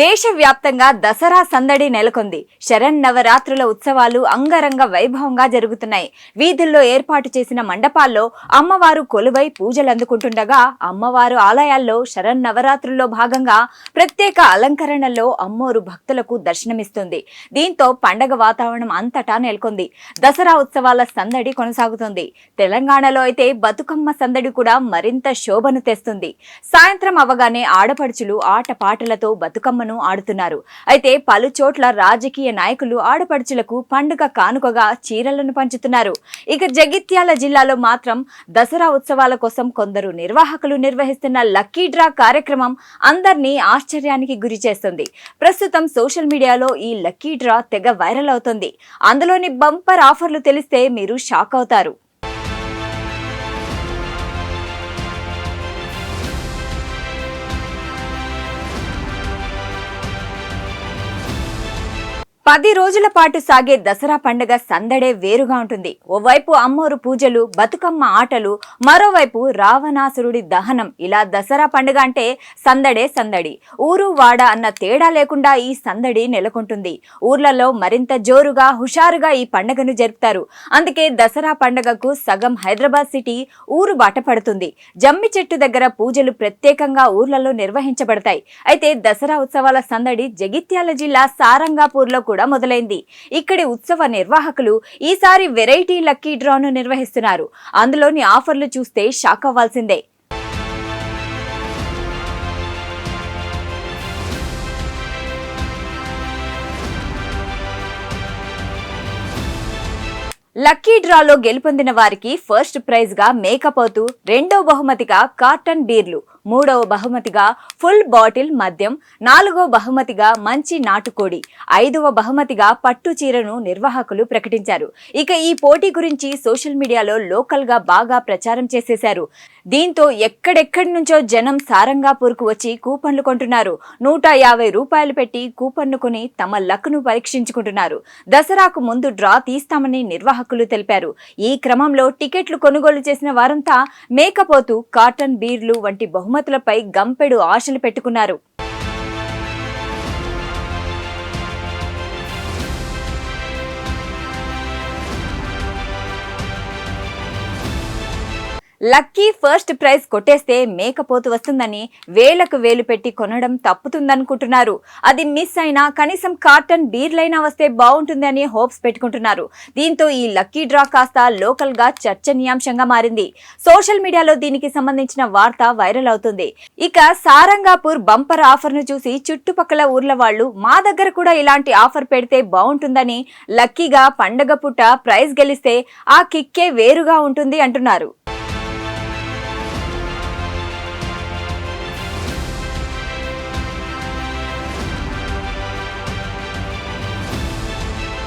దేశవ్యాప్తంగా దసరా సందడి నెలకొంది. శరణ్ నవరాత్రుల ఉత్సవాలు అంగరంగ వైభవంగా జరుగుతున్నాయి. వీధుల్లో ఏర్పాటు చేసిన మండపాల్లో అమ్మవారు కొలువై పూజలు అందుకుంటుండగా అమ్మవారు ఆలయాల్లో శరణ్ నవరాత్రుల్లో భాగంగా ప్రత్యేక అలంకరణలో అమ్మోరు భక్తులకు దర్శనమిస్తుంది. దీంతో పండగ వాతావరణం అంతటా నెలకొంది. దసరా ఉత్సవాల సందడి కొనసాగుతుంది. తెలంగాణలో అయితే బతుకమ్మ సందడి కూడా మరింత శోభను తెస్తుంది. సాయంత్రం అవగానే ఆడపడుచులు ఆటపాటలతో బతుకమ్మను ఆడుతున్నారు. అయితే పలు చోట్ల రాజకీయ నాయకులు ఆడపడుచులకు పండుగ కానుకగా చీరలను పంచుతున్నారు. ఇక జగిత్యాల జిల్లాలో మాత్రం దసరా ఉత్సవాల కోసం కొందరు నిర్వాహకులు నిర్వహిస్తున్న లక్కీ డ్రా కార్యక్రమం అందరినీ ఆశ్చర్యానికి గురి చేస్తుంది. ప్రస్తుతం సోషల్ మీడియాలో ఈ లక్కీ డ్రా తెగ వైరల్ అవుతుంది. అందులోని బంపర్ ఆఫర్లు తెలిస్తే మీరు షాక్ అవుతారు. పది రోజుల పాటు సాగే దసరా పండుగ సందడే వేరుగా ఉంటుంది. ఓవైపు అమ్మోరు పూజలు బతుకమ్మ ఆటలు మరోవైపు రావణాసురుడి దహనం. ఇలా దసరా పండుగ అంటే సందడే సందడి. ఊరు వాడ అన్న తేడా లేకుండా ఈ సందడి నెలకొంటుంది. ఊర్లలో మరింత జోరుగా హుషారుగా ఈ పండుగను జరుపుతారు. అందుకే దసరా పండుగకు సగం హైదరాబాద్ సిటీ ఊరు బాట పడుతుంది. జమ్మి చెట్టు దగ్గర పూజలు ప్రత్యేకంగా ఊర్లలో నిర్వహించబడతాయి. అయితే దసరా ఉత్సవాల సందడి జగిత్యాల జిల్లా సారంగాపూర్లో కూడా మొదలైంది. ఇక్కడి ఉత్సవ నిర్వాహకులు ఈసారి వెరైటీ లక్కీ డ్రాను నిర్వహిస్తున్నారు. అందులోని ఆఫర్లు చూస్తే షాక్ అవ్వాల్సిందే. లక్కీ డ్రాలో గెలుపొందిన వారికి ఫస్ట్ ప్రైజ్గా మేకప్ అవుతూ రెండో బహుమతిగా కార్టన్ బీర్లు. మూడవ బహుమతిగా ఫుల్ బాటిల్ మద్యం నాలుగో బహుమతిగా మంచి నాటుకోడి ఐదవ బహుమతిగా పట్టు చీరను నిర్వాహకులు ప్రకటించారు. ఇక ఈ పోటీ గురించి సోషల్ మీడియాలో లోకల్గా బాగా ప్రచారం చేసేశారు. దీంతో ఎక్కడెక్కడి నుంచో జనం సారంగాపూర్కు వచ్చి కూపన్లు కొంటున్నారు. నూట యాభై రూపాయలు పెట్టి కూపన్ను కొని తమ లక్ను పరీక్షించుకుంటున్నారు. దసరాకు ముందు డ్రా తీస్తామని నిర్వాహకులు తెలిపారు. ఈ క్రమంలో టికెట్లు కొనుగోలు చేసిన వారంతా మేకపోతూ కాటన్ బీర్లు వంటి బహుమతి బహుమతులపై గంపెడు ఆశలు పెట్టుకున్నారు. లక్కీ ఫస్ట్ ప్రైజ్ కొట్టేస్తే మేకపోతు వస్తుందని వేలకు వేలు పెట్టి కొనడం తప్పుతుందనుకుంటున్నారు. అది మిస్ అయినా కనీసం కార్టన్ బీర్లైనా వస్తే బాగుంటుంది అని హోప్స్ పెట్టుకుంటున్నారు. దీంతో ఈ లక్కీ డ్రా కాస్త లోకల్గా చర్చనీయాంశంగా మారింది. సోషల్ మీడియాలో దీనికి సంబంధించిన వార్త వైరల్ అవుతుంది. ఇక సారంగాపూర్ బంపర్ ఆఫర్ను చూసి చుట్టుపక్కల ఊర్ల వాళ్ళు మా దగ్గర కూడా ఇలాంటి ఆఫర్ పెడితే బాగుంటుందని లక్కీగా పండగ పుట్ట ప్రైజ్ గెలిస్తే ఆ కిక్కే వేరుగా ఉంటుంది అంటున్నారు.